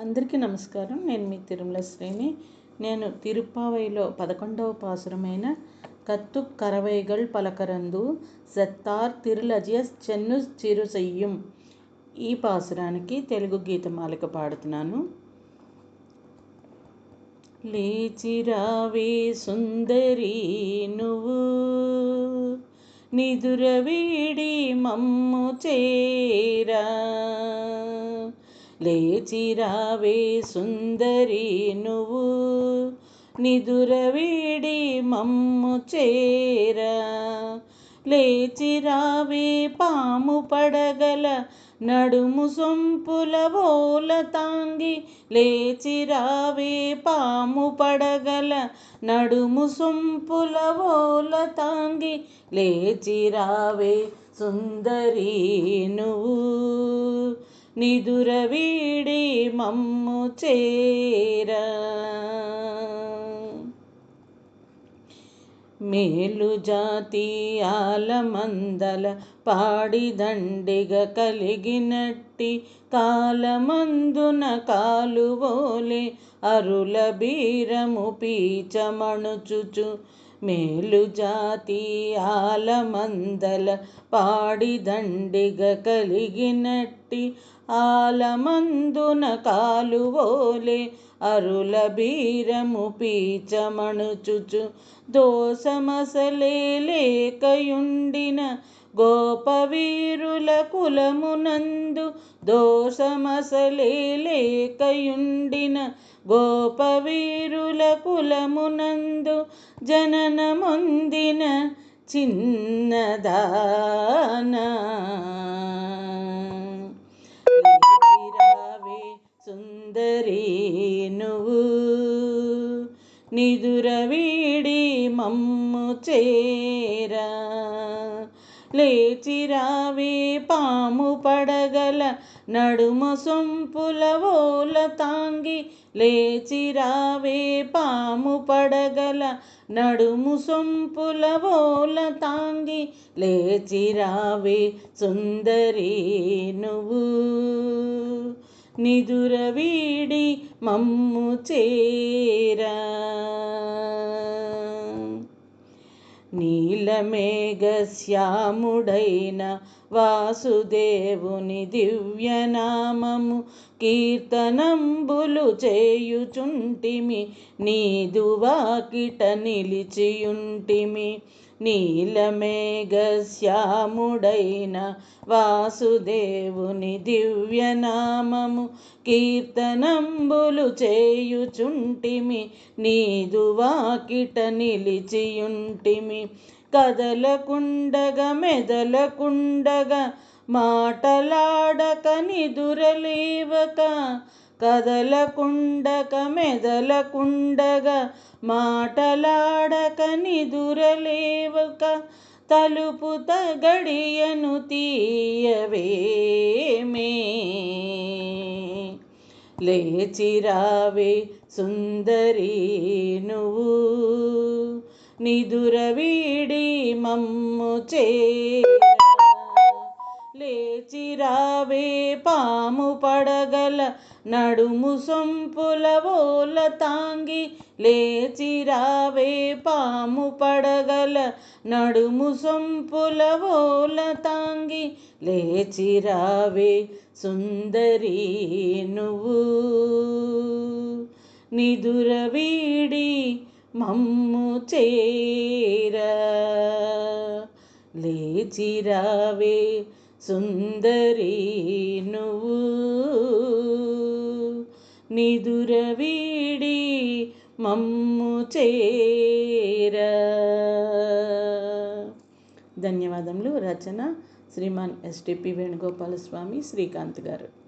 అందరికీ నమస్కారం. నేను మీ తిరుమల శ్రేణి నేను తిరుప్పావైలో పదకొండవ పాసురమైన కత్తు కరవైగల్ పలకరందు సెత్తార్ తిరులజియస్ చెన్ను చిరు చెయ్యం ఈ పాసురానికి తెలుగు గీతమాలిక పాడుతున్నాను. లేచిరావే సుందరి నువ్వు నిదురవీడి మమ్ము చేరా. లేచిరావే సుందరి నువ్వు నిదురవేడి మమ్ము చేరా. లేచిరావే పాము పడగల నడుము సొంపుల బోల తాంగి. లేచిరావే పాము పడగల నడుము సొంపుల బోల తాంగి. లేచిరావే సుందరి నువ్వు నిదుర వీడి మమ్ము చేర. మేలు జాతి ఆలమందల పాడిదండిగ కలిగినట్టి కాలమందున కాలువోలే అరుల బీరము పీచమణుచుచు మేలు జాతి ఆలమందల పాడిదండిగ కలిగినట్టి ఆలమందున కాలువోలే అరుల బీరము పీచమణుచుచు దోసమసలే లేకయుండిన గోపవీరుల కులమునందు దోషమసలే లేకయుండిన గోపవీరుల కులమునందు జననమొందిన చిన్నదాన లేచిరావే సుందరి నువ్వు నిదుర వీడి మమ్ము చేరా. లేచిరావే పాము పడగల నడుమ సొంపుల ఓల తాంగి లేచిరావే పాము పడగల నడుము సొంపుల ఓల తాంగి లేచిరావే సుందరి నువ్వు. నిదుర వీడి మమ్ము చేరా. నీలమేఘశ్యాముడైన వాసుదేవుని దివ్యనామము కీర్తనంబులు చేయుచుంటిమి నీదు వాకిట నిలిచియుంటిమి. నీలమేఘశ్యాముడైన వాసుదేవుని దివ్యనామము కీర్తనంబులు చేయుచుంటిమి నీదు వాకిట నిలిచియుంటిమి. కదలకుండగ మెదలకుండగా మాటలాడక నిదురలేవక. కదలకుండక మెదలకుండగా మాటలాడక నిదురలేవక తలుపు తగడియను తీయవేమే లేచిరావే సుందరి నువ్వు నిదుర వీడి మమ్ము చే లేచిరావే పాము పడగల నడుము సొంపుల ఓల తాంగి లేచిరావే పాము పడగల నడుము సొంపుల ఓల తాంగి లేచిరావే సుందరి నువ్వు. నిదుర వీడి మమ్ము చేరా లేచిరావే సుందరి నువ్వు. నిదురవీడి మమ్ము చేరా. ధన్యవాదములు. రచన శ్రీమాన్ ఎస్టిపి వేణుగోపాలస్వామి శ్రీకాంత్ గారు.